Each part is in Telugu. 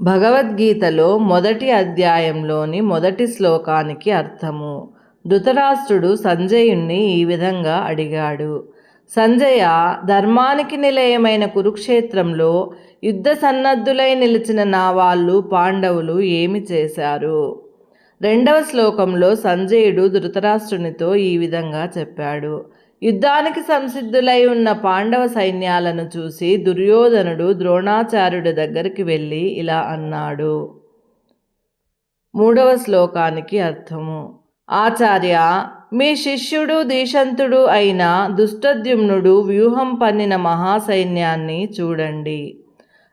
భగవద్గీతలో మొదటి అధ్యాయంలోని మొదటి శ్లోకానికి అర్థము. ధృతరాష్ట్రుడు సంజయుణ్ణి ఈ విధంగా అడిగాడు. సంజయ ధర్మానికి నిలయమైన కురుక్షేత్రంలో యుద్ధ సన్నద్ధులై నిలిచిన నా వాళ్ళు పాండవులు ఏమి చేశారు? రెండవ శ్లోకంలో సంజయుడు ధృతరాష్ట్రునితో ఈ విధంగా చెప్పాడు. యుద్ధానికి సంసిద్ధులై ఉన్న పాండవ సైన్యాలను చూసి దుర్యోధనుడు ద్రోణాచార్యుడి దగ్గరికి వెళ్ళి ఇలా అన్నాడు. మూడవ శ్లోకానికి అర్థము. ఆచార్య మీ శిష్యుడు దీశంతుడు అయిన దుష్టద్యుమ్నుడు వ్యూహం పన్నిన మహాసైన్యాన్ని చూడండి.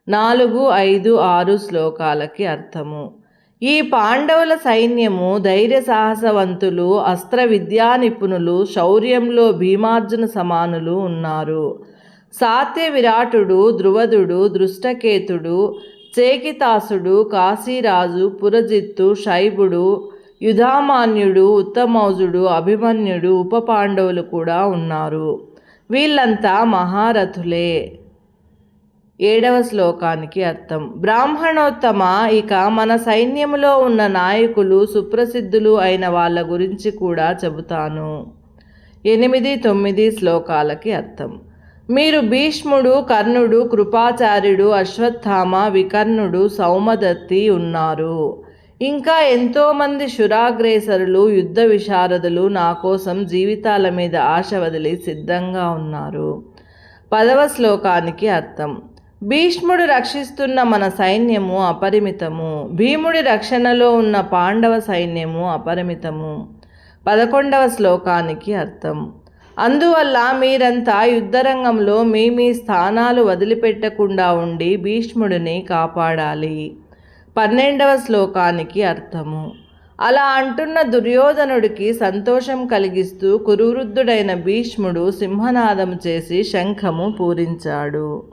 నాలుగు ఐదు ఆరు శ్లోకాలకి అర్థము. ఈ పాండవుల సైన్యము ధైర్య సాహసవంతులు అస్త్ర విద్యా నిపుణులు శౌర్యంలో భీమార్జున సమానులు ఉన్నారు. సాత్య విరాటుడు ధ్రువదుడు దృష్టకేతుడు చేకితాసుడు కాశీరాజు పురజిత్తు శైబుడు యుధామాన్యుడు ఉత్తమౌజుడు అభిమన్యుడు ఉప పాండవులు కూడా ఉన్నారు. వీళ్ళంతా మహారథులే. ఏడవ శ్లోకానికి అర్థం. బ్రాహ్మణోత్తమ ఇక మన సైన్యములో ఉన్న నాయకులు సుప్రసిద్ధులు అయిన వాళ్ళ గురించి కూడా చెబుతాను. ఎనిమిది తొమ్మిది శ్లోకాలకి అర్థం. మీరు భీష్ముడు కర్ణుడు కృపాచార్యుడు అశ్వత్థామ వికర్ణుడు సౌమదత్తి ఉన్నారు. ఇంకా ఎంతోమంది శురాగ్రేసరులు యుద్ధ విశారదులు నా కోసం జీవితాల మీద ఆశ వదిలి సిద్ధంగా ఉన్నారు. పదవ శ్లోకానికి అర్థం. భీష్ముడు రక్షిస్తున్న మన సైన్యము అపరిమితము. భీముడి రక్షణలో ఉన్న పాండవ సైన్యము అపరిమితము. పదకొండవ శ్లోకానికి అర్థం. అందువల్ల మీరంతా యుద్ధరంగంలో మీ మీ స్థానాలు వదిలిపెట్టకుండా ఉండి భీష్ముడిని కాపాడాలి. పన్నెండవ శ్లోకానికి అర్థము. అలా అంటున్న దుర్యోధనుడికి సంతోషం కలిగిస్తూ కురువృద్ధుడైన భీష్ముడు సింహనాదం చేసి శంఖము పూరించాడు.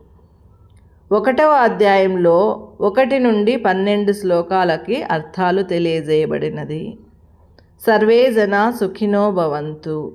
ఒకటవ అధ్యాయంలో ఒకటి నుండి పన్నెండు శ్లోకాలకి అర్థాలు తెలియజేయబడినది. సర్వే జన సుఖినో భవంతు.